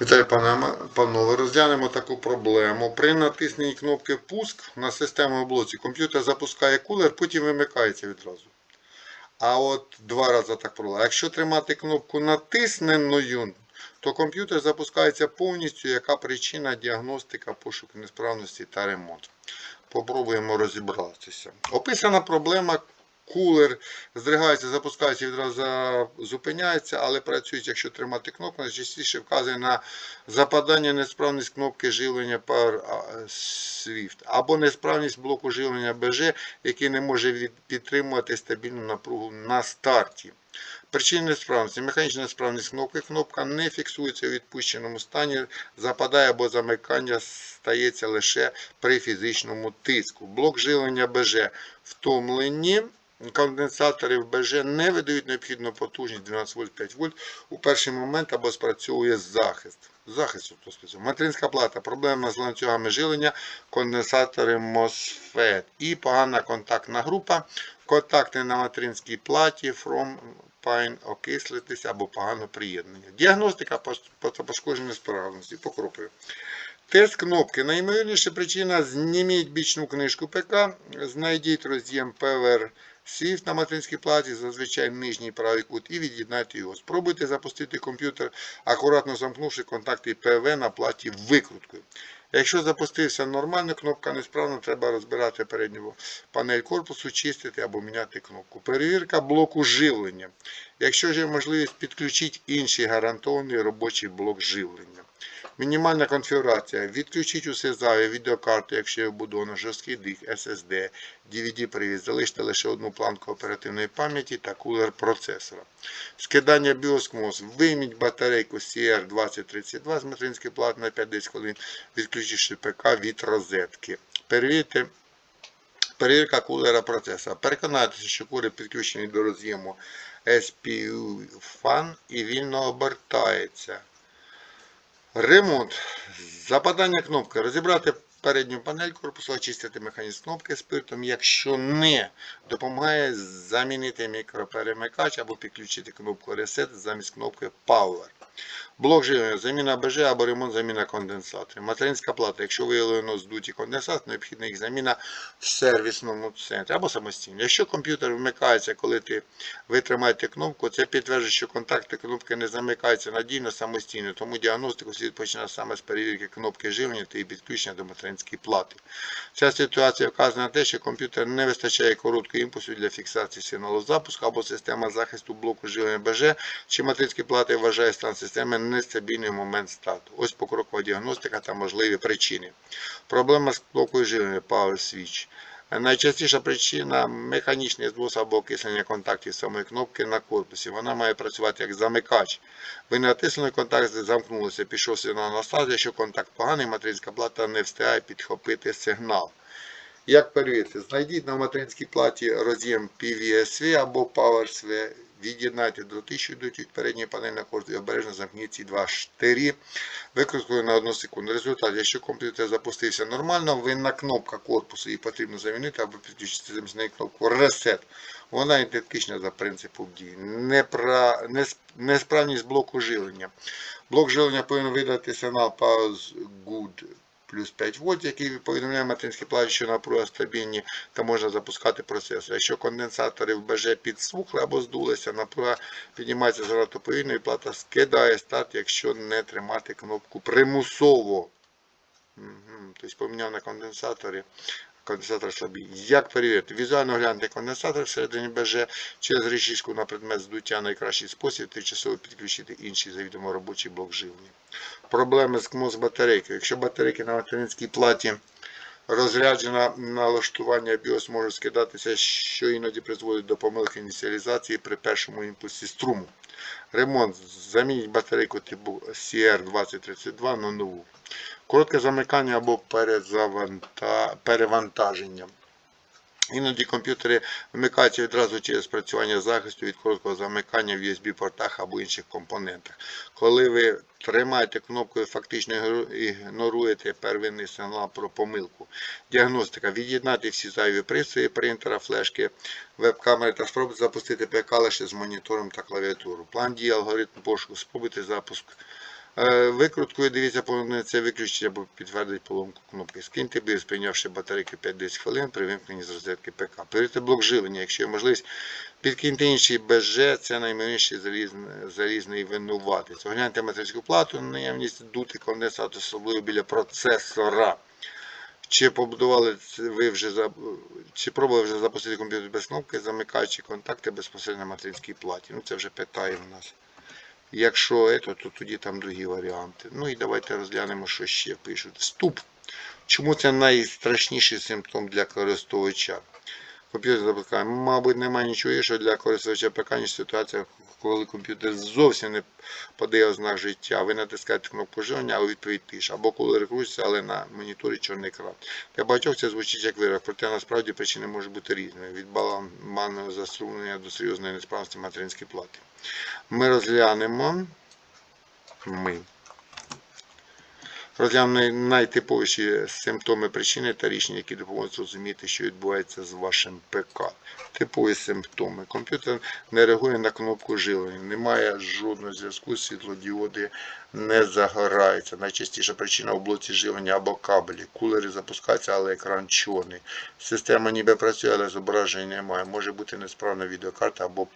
Вітаю, панове. Розглянемо таку проблему. При натисненні кнопки пуск на системному блоці комп'ютер запускає кулер, потім вимикається відразу. А от два рази так провела. Якщо тримати кнопку натисненою, то комп'ютер запускається повністю, яка причина діагностика, пошук несправності та ремонт. Попробуємо розібратися. Описана проблема. Кулер здригається, запускається і відразу зупиняється, але працюють, якщо тримати кнопку, найчастіше вказує на западання несправність кнопки живлення Power Swift або несправність блоку живлення BG, який не може підтримувати стабільну напругу на старті. Причини несправності. Механічна несправність кнопки. Кнопка не фіксується у відпущеному стані, западає або замикання стається лише при фізичному тиску. Блок живлення БЖ втомлені. Конденсатори в БЖ не видають необхідну потужність 12 вольт 5 вольт у перший момент або спрацьовує захист. Захист. Материнська плата, проблема з ланцюгами жилення, конденсатори MOSFET і погана контактна група. Контакти на материнській платі from pine окислитися або погано приєднання. Діагностика пошкодження справності по крокові. Тест кнопки. Найімовірніша причина зніміть бічну книжку ПК, знайдіть роз'єм Power Swift на материнській платі, зазвичай нижній правий кут, і від'єднайте його. Спробуйте запустити комп'ютер, акуратно замкнувши контакти ПВ на платі викруткою. Якщо запустився нормально, кнопка несправна, треба розбирати передню панель корпусу, чистити або міняти кнопку. Перевірка блоку живлення. Якщо ж є можливість, підключіть інший гарантований робочий блок живлення. Мінімальна конфігурація. Відключіть усе зайве, відеокарту, якщо є вбудовано жорсткий диск, SSD, DVD-привід. Залиште лише одну планку оперативної пам'яті та кулер процесора. Скидання MOS. Вийміть батарейку CR2032 з материнської плати на 5-10 хвилин, відключивши ПК від розетки. Перевірте Перевірка кулера процесора. Переконайтеся, що кулер підключений до роз'єму SPU FAN і вільно обертається. Ремонт. Западання кнопки. Розібрати передню панель корпусу, очистити механізм кнопки спиртом. Якщо не допомагає замінити мікроперемикач або підключити кнопку Reset замість кнопки Power. Блок живлення, заміна БЖ або ремонт заміна конденсаторів. Материнська плата. Якщо виявлено здуті конденсат, необхідна їх заміна в сервісному центрі або самостійно. Якщо комп'ютер вмикається, коли ти ви тримаєте кнопку, це підтверджує, що контакти кнопки не замикаються надійно самостійно, тому діагностику слід починати саме з перевірки кнопки живлення та її підключення до материнської плати. Ця ситуація вказує на те, що комп'ютер не вистачає короткого імпульсу для фіксації сигналу запуску або система захисту блоку живлення БЖ чи материнської плати вважає стан системи нестабільний момент старту. Ось покрокова діагностика та можливі причини. Проблема з блокою живлення Power Switch. Найчастіша причина механічний знос або окислення контактів самої кнопки на корпусі. Вона має працювати як замикач. Ви натиснули контакт, замкнулися, пішов сигнал на старт. Якщо контакт поганий, материнська плата не встигає підхопити сигнал. Як перевірити? Знайдіть на материнській платі роз'єм PVSV або PowerSV. Від'єднайте йдуть від передньої панелі на і обережно замкніть ці два штирі викруткою на одну секунду. Результат, якщо комп'ютер запустився нормально, винна кнопка корпусу, її потрібно замінити або підключити неї кнопку Reset. Вона ідентична за принципом дії. Несправність блоку живлення. Блок живлення повинен видати сигнал Pause Good плюс 5 вольт, який повідомляє материнський плач, що напруга стабільні та можна запускати процесор. Якщо конденсатори в БЖ підсухли або здулися, напруга піднімається занадто повільно і плата скидає старт, якщо не тримати кнопку примусово. Угу. Тобто поміняв на конденсаторі. Конденсатор слабий. Як перевірити? Візуально гляньте конденсатор всередині БЖ через речішку на предмет здуття найкращий спосіб тимчасово підключити інший завідомо робочий блок живлення. Проблеми з з батарейкою. Якщо батарейки на материнській платі розряджена налаштування BIOS може скидатися, що іноді призводить до помилки ініціалізації при першому імпульсі струму. Ремонт. Замініть батарейку типу CR2032 на нову. Коротке замикання або перевантаження. Іноді комп'ютери вмикаються відразу через спрацювання захисту від короткого замикання в USB-портах або інших компонентах. Коли ви тримаєте кнопкою, фактично ігноруєте первинний сигнал про помилку. Діагностика. Від'єднати всі зайві пристрої, принтера, флешки, веб-камери та спробуйте запустити ПК лише з монітором та клавіатуру. План дії, алгоритм пошуку. Спробуйте запуск Викруткою дивіться це виключення або підтвердить поломку кнопки. Скиньте BIOS, прийнявши батарейки 5-10 хвилин при вимкненні з розетки ПК. Перейти блок живлення, якщо є можливість. Підкиньте інший БЖ, це найменший залізний, винуватець. Огляньте материнську плату, наявність дути конденсат, особливо біля процесора. Чи побудували ви вже за- чи пробували вже запустити комп'ютер без кнопки, замикаючи контакти безпосередньо на материнській платі? Ну це вже питає в нас. Якщо це, то тоді там другі варіанти. Ну і давайте розглянемо, що ще пишуть. Вступ. Чому це найстрашніший симптом для користувача? Комп'ютер запускає. Мабуть, немає нічого іншого для користувача ПК, ніж ситуація, коли комп'ютер зовсім не подає ознак життя. Ви натискаєте кнопку живлення, а у відповідь тиша. Або коли рекрутиться, але на моніторі чорний екран. Для багатьох це звучить як вирок, проте насправді причини можуть бути різними. Від баламанного заструмлення до серйозної несправності материнської плати. Ми розглянемо. Ми. Розглянемо найтиповіші симптоми причини та рішення, які допоможуть зрозуміти, що відбувається з вашим ПК. Типові симптоми. Комп'ютер не реагує на кнопку живлення, немає жодного зв'язку, світлодіоди не загораються. Найчастіша причина у блоці живлення або кабелі. Кулери запускаються, але екран чорний. Система ніби працює, але зображення немає. Може бути несправна відеокарта або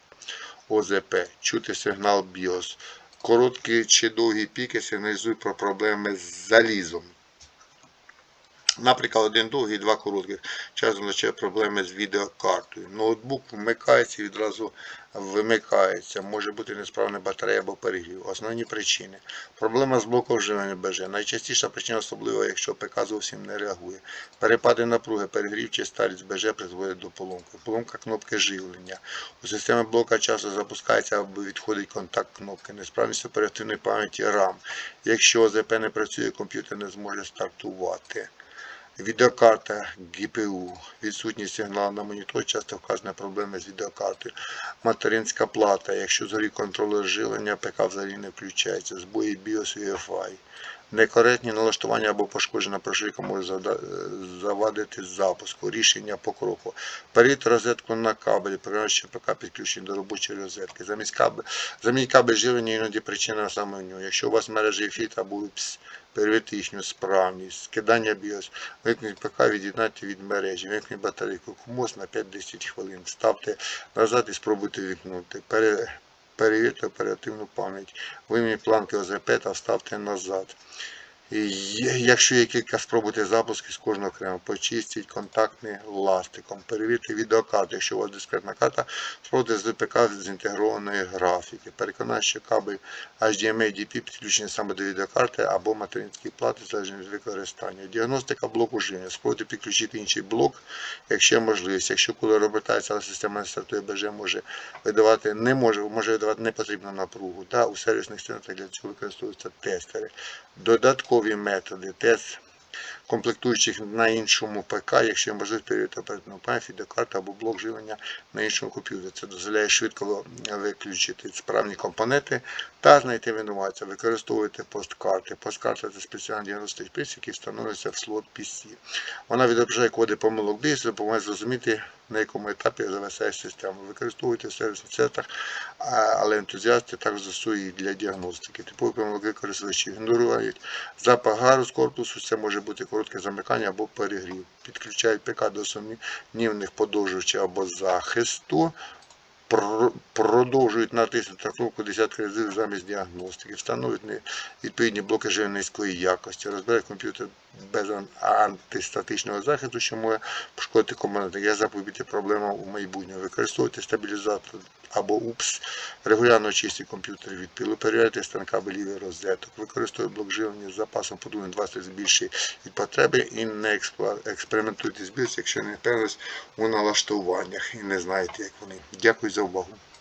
ОЗП. Чути сигнал BIOS. Короткі чи довгі піки сигналізують про проблеми з залізом. Наприклад, один довгий, два коротких. Часто означає проблеми з відеокартою. Ноутбук вмикається і відразу вимикається. Може бути несправна батарея або перегрів. Основні причини. Проблема з блоком живлення БЖ. Найчастіша причина, особливо, якщо ПК зовсім не реагує. Перепади напруги, перегрів чи старість БЖ призводять до поломки. Поломка кнопки живлення. У системі блока часто запускається або відходить контакт кнопки. Несправність оперативної пам'яті RAM. Якщо ОЗП не працює, комп'ютер не зможе стартувати. Відеокарта ГПУ, відсутність сигналу на монітор, часто вказана проблеми з відеокартою. Материнська плата, якщо зорі контролер жилення, ПК взагалі не включається. Збої BIOS і. Некоректні налаштування або пошкоджена прошивка може завадити запуску. Рішення по кроку. Перейти розетку на кабелі, переносчи ПК підключені до робочої розетки. Замість кабель, замініть кабель живлення іноді причина саме в нього. Якщо у вас мережі фільтр або УПС, перевірте їхню справність. Скидання BIOS. Вимкніть ПК, від'єднайте від мережі. Вимкніть батарейку КМОС на 5-10 хвилин. Ставте назад і спробуйте вікнути. Пере, перевірте оперативну пам'ять. Вийміть планки ОЗП та вставте назад. Якщо є кілька спробуйте запуски з кожного окремо, почистіть контактний ластиком, перевірте відеокарту. Якщо у вас дискретна карта, спробуйте з ПК з інтегрованої графіки. Переконайте, що кабель HDMI DP підключений саме до відеокарти або материнської плати залежно від використання. Діагностика блоку живлення. Спробуйте підключити інший блок, якщо можливість. Якщо кулер обертається, але система не стартує БЖ, може видавати, не може, може видавати непотрібну напругу. Да, у сервісних стінах для цього використовуються тестери. Додаткові методи, тест комплектуючих на іншому ПК, якщо є можливість перевірити оперативну пам'ять, відеокарту або блок живлення на іншому комп'ютері. Це дозволяє швидко виключити справні компоненти та знайти винуватця. Використовуйте посткарти. Посткарта це спеціальний діагностичний приз, який встановлюється в слот PC. Вона відображає коди помилок BIOS, допомагає зрозуміти, на якому етапі зависає система. Використовуйте в сервісних центрах, але ентузіасти також застосують для діагностики. Типові помилки користувачі ігнорують запах гару з корпусу, це може бути коротке замикання або перегрів. Підключають ПК до сумнівних подовжувачів або захисту. Про- Продовжують натиснути на кнопку десятки разів замість діагностики, встановлюють відповідні блоки живлення якості, розбирають комп'ютер без антистатичного захисту, що може пошкодити компоненти. Я запобігти проблемам у майбутньому. Використовуйте стабілізатор або УПС, регулярно чистіть комп'ютер від пилу, перевіряйте стан кабелів і розеток, використовуйте блок живлення з запасом подумки 20 разів більше від потреби і не експериментуйте з BIOS, якщо не впевненість у налаштуваннях і не знаєте, як вони. Дякую за seu.